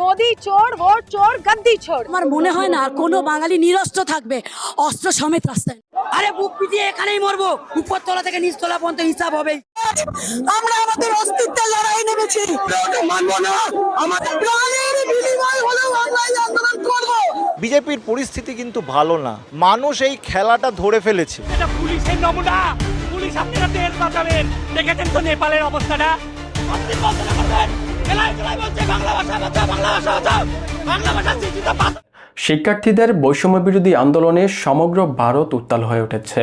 মোদি চোর ভোট চোর গদ্দি চোর। আমার মনে হয় না কোনো বাঙালি নিরস্ত্র থাকবে। অস্ত্র সমেত রাস্তায়। আরে বুক পিটিয়ে এখানেই মরবো। উপর তলা থেকে নিচ তলা পর্যন্ত হিসাব হবে আমরা আমাদের অস্তিত্বের লড়াই নেমেছি। মানবো না। আমাদের প্রাণের বিনিময় হলেও আমরা আন্দোলন করব। বিজেপির পরিস্থিতি কিন্তু ভালো না। মানুষ এই খেলাটা ধরে ফেলেছে। এটা পুলিশের নমুনা। পুলিশ আপনারা তেল বাঁচাবেন দেখেছেন তো নেপালের অবস্থাটা? আপনি বলতে পারবেন। শিক্ষার্থীদের বৈষম্য বিরোধী আন্দোলনে সমগ্র ভারত উত্তাল হয়ে উঠেছে।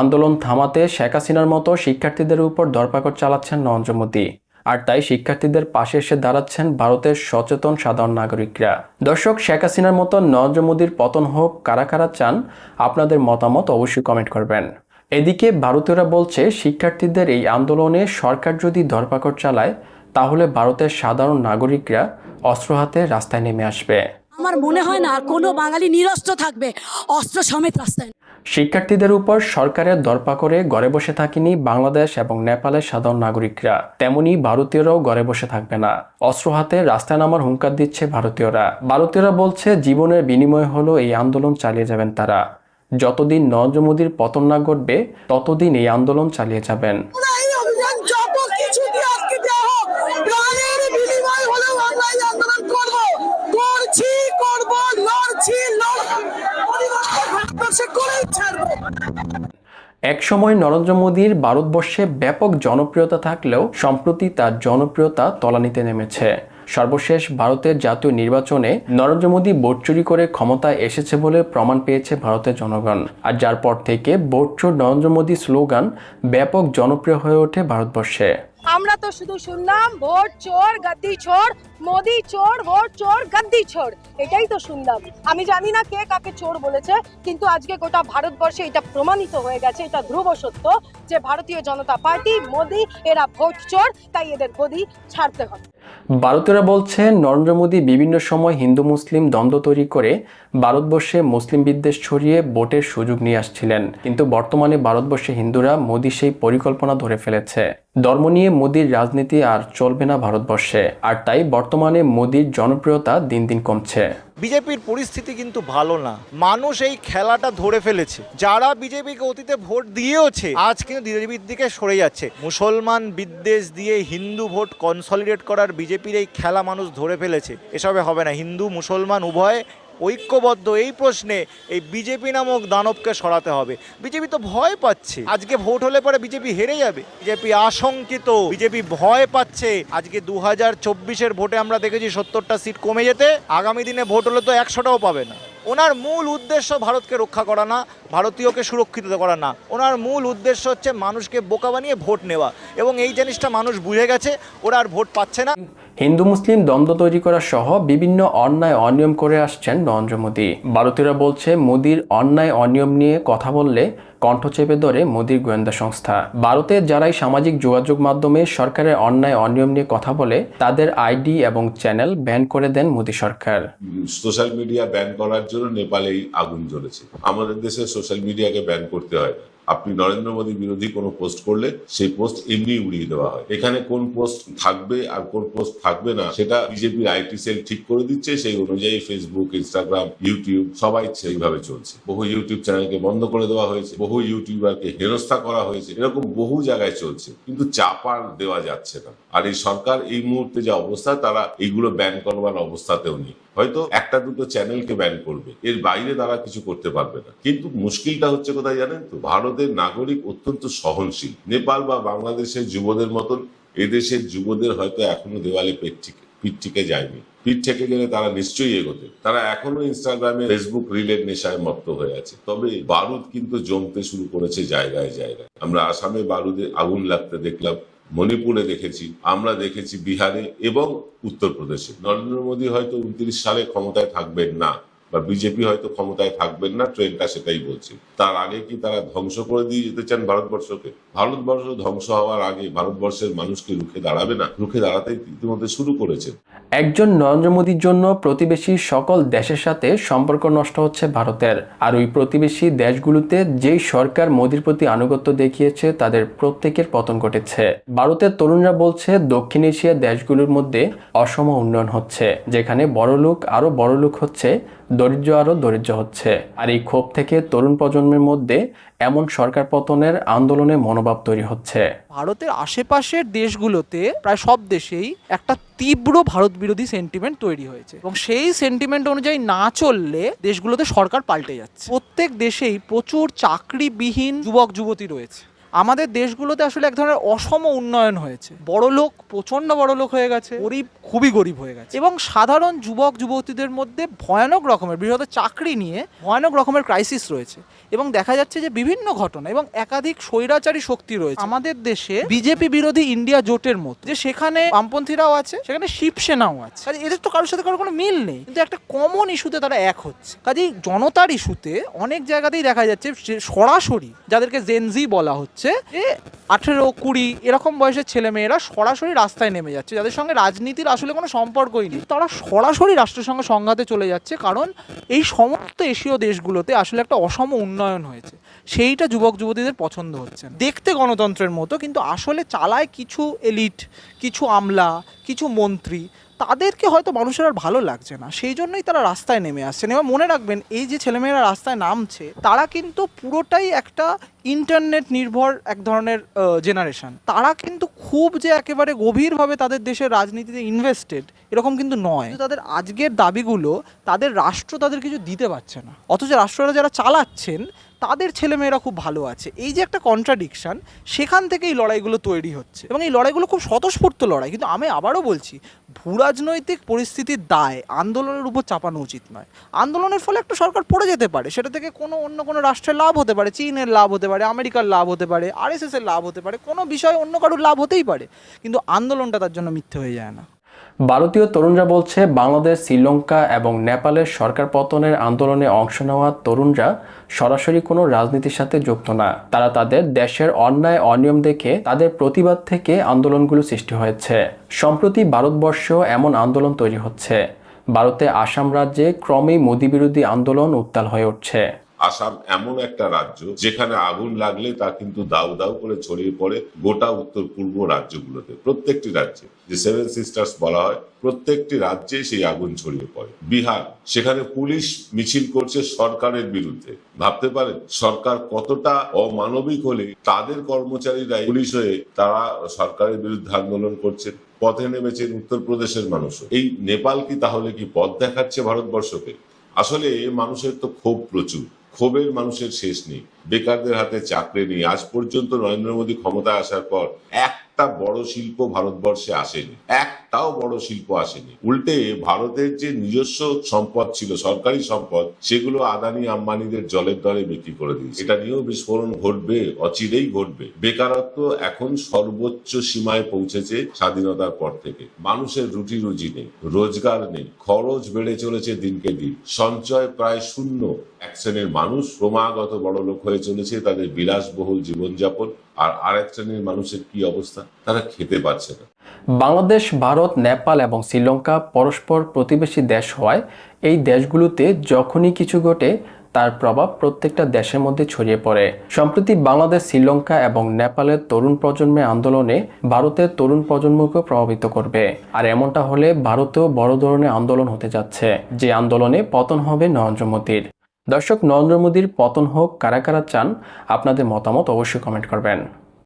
আন্দোলন থামাতে শেখ হাসিনার মতো শিক্ষার্থীদের উপর দরপাকড় চালাচ্ছেন নরেন্দ্র মোদী। আর তাই শিক্ষার্থীদের পাশে এসে দাঁড়াচ্ছেন ভারতের সচেতন সাধারণ নাগরিকরা। দর্শক, শেখ হাসিনার মতো নরেন্দ্র মোদীর পতন হোক, কারা কারা চান, আপনাদের মতামত অবশ্যই কমেন্ট করবেন। এদিকে ভারতীয়রা বলছে, শিক্ষার্থীদের এই আন্দোলনে সরকার যদি ধরপাকড় চালায় তাহলে ভারতের সাধারণ নাগরিকরা অস্ত্র হাতে রাস্তায় নেমে আসবে। আমার মনে হয় না কোনো বাঙালি নিরস্ত্র থাকবে। অস্ত্র সমেত রাস্তায় শিক্ষার্থীদের উপর সরকারের দরপা করে ঘরে বসে থাকেনি বাংলাদেশ এবং নেপালের সাধারণ নাগরিকরা। তেমনি ভারতীয়রাও ঘরে বসে থাকবে না। অস্ত্র হাতে রাস্তায় নামার হুঙ্কার দিচ্ছে ভারতীয়রা। ভারতীয়রা বলছে জীবনের বিনিময় হলো এই আন্দোলন চালিয়ে যাবেন তারা। যতদিন নরেন্দ্র মোদীর পতন না ঘটবে ততদিন এই আন্দোলন চালিয়ে যাবেন। একসময় নরেন্দ্র মোদীর ভারতবর্ষে ব্যাপক জনপ্রিয়তা থাকলেও সম্প্রতি তার জনপ্রিয়তা তলানিতে নেমেছে। সর্বশেষ ভারতের জাতীয় নির্বাচনে নরেন্দ্র মোদী ভোট চুরি করে ক্ষমতায় এসেছে বলে প্রমাণ পেয়েছে ভারতের জনগণ। আর যার পর থেকে ভোট চোর নরেন্দ্র মোদী স্লোগান, ব্যাপক জনপ্রিয় হয়ে ওঠে ভারতবর্ষে। আমরা তো শুধু শুনলাম, ভোট চোর, গদ্দি চোর, মোদি চোর, ভোট চোর, গাদ্দি চোর। এটাই তো শুনলাম। আমি জানি না কে কাকে চোর বলেছে, কিন্তু আজকে গোটা ভারতবর্ষে এটা প্রমাণিত হয়ে গেছে, এটা ধ্রুব সত্য যে ভারতীয় জনতা পার্টি, মোদি, এরা ভোট চোর, তাই এদের গদি ছাড়তে হবে। ভারতীয়রা বলছে, নরেন্দ্র মোদী বিভিন্ন সময় হিন্দু মুসলিম দ্বন্দ্ব তৈরি করে ভারতবর্ষে মুসলিম বিদ্বেষ ছড়িয়ে ভোটের সুযোগ নিয়ে আসছিলেন। কিন্তু বর্তমানে ভারতবর্ষে হিন্দুরা মোদী সেই পরিকল্পনা ধরে ফেলেছে। ধর্ম নিয়ে মোদীর রাজনীতি আর চলবে না ভারতবর্ষে। আর তাই বর্তমানে মোদীর জনপ্রিয়তা দিন দিন কমছে। বিজেপির পরিস্থিতি কিন্তু ভালো না। মানুষ এই খেলাটা ধরে ফেলেছে। যারা বিজেপিকে অতীতে ভোট দিয়েওছে, আজ কিন্তু বিজেপির দিকে সরে যাচ্ছে। মুসলমান বিদ্বেষ দিয়ে হিন্দু ভোট কনসলিডেট করার বিজেপির এই খেলা মানুষ ধরে ফেলেছে। এসবে হবে না। হিন্দু, মুসলমান, উভয় ঐক্যবদ্ধ এই প্রশ্নে এই বিজেপি নামক দানবকে সরাতে হবে। বিজেপি তো ভয় পাচ্ছে। আজকে ভোট হলে পরে বিজেপি হেরে যাবে। বিজেপি আশঙ্কিত। বিজেপি ভয় পাচ্ছে। আজকে দু হাজার চব্বিশের ভোটে আমরা দেখেছি সত্তরটা সিট কমে যেতে। আগামী দিনে ভোট হলে তো একশোটাও পাবে না। ওনার মূল উদ্দেশ্য ভারতকে রক্ষা করা না, ভারতীয়কে সুরক্ষিত করা না। ওনার মূল উদ্দেশ্য হচ্ছে মানুষকে বোকা বানিয়ে ভোট নেওয়া। এবং এই জিনিসটা মানুষ বুঝে গেছে। ওরা আর ভোট পাচ্ছে না। হিন্দু, মুসলিম দ্বন্দ্ব তৈরি করা সহ বিভিন্ন অন্যায় অনিয়ম করে আসছেন নরেন্দ্র মোদী। ভারতীয়রা বলছে, মোদীর অন্যায় অনিয়ম নিয়ে কথা বললে কণ্ঠ চেপে ধরে মোদীর গোয়েন্দা সংস্থা। ভারতের যারাই সামাজিক যোগাযোগ মাধ্যমে সরকারের অন্যায় অনিয়ম নিয়ে কথা বলে, তাদের আইডি এবং চ্যানেল ব্যান করে দেন মোদী সরকার। সোশ্যাল মিডিয়া ব্যান করার জন্য নেপালেই আগুন জ্বলেছে। আমাদের দেশে সোশ্যাল মিডিয়াকে ব্যান করতে হয়। আপনি নরেন্দ্র মোদী বিরোধী কোনো পোস্ট করলে সেই পোস্ট এমনি উড়িয়ে দেওয়া হয়। এখানে কোন পোস্ট থাকবে আর কোন পোস্ট থাকবে না, সেটা বিজেপির আইটি সেল ঠিক করে দিচ্ছে, সেই অনুযায়ী ফেসবুক ইনস্টাগ্রাম ইউটিউব সবাই সেইভাবে চলছে। বহু ইউটিউব চ্যানেলকে বন্ধ করে দেওয়া হয়েছে, বহু ইউটিউবারকে হেনস্থা করা হয়েছে, এরকম বহু জায়গায় চলছে, কিন্তু চাপা দেওয়া যাচ্ছে না। আর এই সরকার এই মুহূর্তে যে অবস্থা, তারা এইগুলো ব্যান করবার অবস্থাতেও নেই। হয়তো একটা দুটো চ্যানেলকে ব্যান করবে। এর বাইরে তারা কিছু করতে পারবে না। কিন্তু মুশকিলটা হচ্ছে কোথায় জানেন তো? ভারতের নাগরিক অত্যন্ত সহনশীল। নেপাল বা বাংলাদেশের যুবদের মতন এদেশের যুবদের হয়তো এখনও দেওয়ালে পেট ঠিক- পিঠ যায়নি। পিঠ থেকে গেলে তারা নিশ্চয়ই এগোতে। তারা এখনও ইনস্টাগ্রামে ফেসবুক রিলের নেশায় মত্ত হয়ে আছে। তবে বারুদ কিন্তু জমতে শুরু করেছে জায়গায় জায়গায়। আমরা আসামে বারুদে আগুন লাগতে দেখলাম। মণিপুরে দেখেছি, আমরা দেখেছি বিহারে এবং উত্তরপ্রদেশে। নরেন্দ্র মোদী হয়তো উনত্রিশ সালে ক্ষমতায় থাকবেন না। বা বিজেপি হয়তো ক্ষমতায় থাকবেন না, ট্রেনটা সেটাই বলছে। তার আগে কি তারা ধ্বংস করে দিয়ে যেতে চান ভারতবর্ষকে? ভারতবর্ষ ধ্বংস হওয়ার আগে ভারতবর্ষের মানুষকে রুখে দাঁড়াবে না? রুখে দাঁড়াতে ইতিমধ্যে শুরু করেছে। একজন নরেন্দ্র মোদীর জন্য প্রতিবেশী সকল দেশের সাথে সম্পর্ক নষ্ট হচ্ছে ভারতের। আর ওই প্রতিবেশী দেশগুলোতে যেই সরকার মোদীর প্রতি আনুগত্য দেখিয়েছে, তাদের প্রত্যেকের পতন ঘটেছে। ভারতের তরুণরা বলছে, দক্ষিণ এশিয়ার দেশগুলোর মধ্যে অসম উন্নয়ন হচ্ছে, যেখানে বড়লোক আরও বড়লোক হচ্ছে দরিদ্র আরও দরিদ্র হচ্ছে। আর এই ক্ষোভ থেকে তরুণ প্রজন্মের মধ্যে এমন সরকার পতনের আন্দোলনে মনোভাব তৈরি হচ্ছে। ভারতের আশেপাশের দেশগুলোতে প্রায় সব দেশেই একটা তীব্র ভারত বিরোধী সেন্টিমেন্ট তৈরি হয়েছে। এবং সেই সেন্টিমেন্ট অনুযায়ী না চললে দেশগুলোতে সরকার পাল্টে যাচ্ছে। প্রত্যেক দেশেই প্রচুর চাকরিবিহীন যুবক যুবতী রয়েছে। আমাদের দেশগুলোতে আসলে এক ধরনের অসম উন্নয়ন হয়েছে। বড় লোক প্রচণ্ড বড় লোক হয়ে গেছে, গরিব খুবই গরিব হয়ে গেছে। এবং সাধারণ যুবক, যুবতীদের মধ্যে ভয়ানক রকমের বিশেষত চাকরি নিয়ে ভয়ানক রকমের ক্রাইসিস রয়েছে। এবং দেখা যাচ্ছে যে বিভিন্ন ঘটনা এবং একাধিক স্বৈরাচারী শক্তি রয়েছে। আমাদের দেশে বিজেপি বিরোধী ইন্ডিয়া জোটের মতো, যে সেখানে বামপন্থীরাও আছে, সেখানে শিবসেনাও আছে। কাজে এদের তো কারোর সাথে কারোর কোনো মিল নেই। কিন্তু একটা কমন ইস্যুতে তারা এক হচ্ছে। কাজেই জনতার ইস্যুতে অনেক জায়গাতেই দেখা যাচ্ছে সরাসরি যাদেরকে জেনজি বলা হচ্ছে যে আঠেরো কুড়ি এরকম বয়সের ছেলে মেয়েরা সরাসরি রাস্তায় নেমে যাচ্ছে। যাদের সঙ্গে রাজনীতির আসলে কোনো সম্পর্কই নেই। তারা সরাসরি রাষ্ট্রের সঙ্গে সংঘাতে চলে যাচ্ছে কারণ এই সমস্ত এশীয় দেশগুলোতে আসলে একটা অসম উন্নয়ন হয়েছে। সেইটা যুবক যুবতীদের পছন্দ হচ্ছে দেখতে গণতন্ত্রের মতো কিন্তু আসলে চালায় কিছু এলিট কিছু আমলা কিছু মন্ত্রী। তাদেরকে হয়তো মানুষের আর ভালো লাগছে না, সেই জন্যই তারা রাস্তায় নেমে আসছেন। এবার মনে রাখবেন, এই যে ছেলেমেয়েরা রাস্তায় নামছে, তারা কিন্তু পুরোটাই একটা ইন্টারনেট নির্ভর এক ধরনের জেনারেশন তারা কিন্তু খুব যে একেবারে গভীরভাবে তাদের দেশের রাজনীতিতে ইনভেস্টেড এরকম কিন্তু নয়। তাদের আজকের দাবিগুলো, তাদের রাষ্ট্র তাদের কিছু দিতে পারছে না। অথচ রাষ্ট্ররা যারা চালাচ্ছেন, তাদের ছেলেমেয়েরা খুব ভালো আছে। এই যে একটা কন্ট্রাডিকশন সেখান থেকে এই লড়াইগুলো তৈরি হচ্ছে। এবং এই লড়াইগুলো খুব স্বতঃস্ফূর্ত লড়াই। কিন্তু আমি আবারও বলছি ভূরাজনৈতিক পরিস্থিতির দায় আন্দোলনের উপর চাপানো উচিত নয়। আন্দোলনের ফলে একটা সরকার পড়ে যেতে পারে, সেটা থেকে কোনো অন্য কোনো রাষ্ট্রের লাভ হতে পারে, চীনের লাভ হতে পারে, আমেরিকার লাভ হতে পারে আরএসএস এর লাভ হতে পারে, কোনো বিষয়ে অন্য কারোর লাভ হতেই পারে। কিন্তু আন্দোলনটা তার জন্য মিথ্যে হয়ে যায় না। ভারতীয় তরুণরা বলছে, বাংলাদেশ, শ্রীলঙ্কা এবং নেপালের সরকার পতনের আন্দোলনে অংশ নেওয়া তরুণরা সরাসরি কোনো রাজনীতির সাথে যুক্ত না। তারা তাদের দেশের অন্যায়, অনিয়ম দেখে তাদের প্রতিবাদ থেকে আন্দোলনগুলো সৃষ্টি হয়েছে। সম্প্রতি ভারতবর্ষ এমন আন্দোলন তৈরি হচ্ছে। ভারতে আসাম রাজ্যে ক্রমেই মোদী বিরোধী আন্দোলন উত্তাল হয়ে উঠছে। আসাম এমন একটা রাজ্য যেখানে আগুন লাগলে তা কিন্তু দাউ দাউ করে ছড়িয়ে পড়ে গোটা উত্তর পূর্ব রাজ্যগুলোতে। প্রত্যেকটি রাজ্যে, যে সেভেন সিস্টার্স বলা হয়, প্রত্যেকটি রাজ্যে সেই আগুন ছড়িয়ে পড়ে। বিহার, সেখানে পুলিশ মিছিল করছে সরকারের বিরুদ্ধে। ভাবতে পারেন, সরকার কতটা অমানবিক হলে তাদের কর্মচারীরা পুলিশ হয়ে তারা সরকারের বিরুদ্ধে আন্দোলন করছেন পথে নেমেছেন উত্তরপ্রদেশের মানুষও। এই নেপাল কি তাহলে কি পথ দেখাচ্ছে ভারতবর্ষকে? আসলে মানুষের তো ক্ষোভ প্রচুর। ক্ষোভের মানুষের শেষ নেই। বেকারদের হাতে চাকরি নেই। আজ পর্যন্ত নরেন্দ্র মোদী ক্ষমতায় আসার পর একটা বড় শিল্প ভারতবর্ষে আসেনি, একটাও বড় শিল্প আসেনি। উল্টে ভারতের যে নিজস্ব সম্পদ ছিল, সরকারি সম্পদ, সেগুলো আদানি আম্বানিদের জলের দরে বিক্রি করে দিয়েছে। এটা নিয়েও বিস্ফোরণ ঘটবে, অচিরেই ঘটবে। বেকারত্ব এখন সর্বোচ্চ সীমায় পৌঁছেছে স্বাধীনতার পর থেকে। মানুষের রুটি রুজি নেই, রোজগার নেই, খরচ বেড়ে চলেছে দিনকে দিন। সঞ্চয় প্রায় শূন্য। এক শ্রেণির মানুষ ক্রমাগত বড় লোক হয়ে চলেছে, তাদের বিলাসবহুল জীবনযাপন। আর আরেক শ্রেণির মানুষের কি অবস্থা? তারা খেতে পাচ্ছে না। বাংলাদেশ, ভারত, নেপাল এবং শ্রীলঙ্কা পরস্পর প্রতিবেশী দেশ হওয়ায় এই দেশগুলোতে যখনই কিছু ঘটে, তার প্রভাব প্রত্যেকটা দেশের মধ্যে ছড়িয়ে পড়ে। সম্প্রতি বাংলাদেশ, শ্রীলঙ্কা এবং নেপালের তরুণ প্রজন্মের আন্দোলনে ভারতের তরুণ প্রজন্মকে প্রভাবিত করবে। আর এমনটা হলে ভারতেও বড় ধরনের আন্দোলন হতে যাচ্ছে। যে আন্দোলনে পতন হবে নরেন্দ্র মোদীর। দর্শক, নরেন্দ্র মোদীর পতন হোক, কারা কারা চান, আপনাদের মতামত অবশ্যই কমেন্ট করবেন।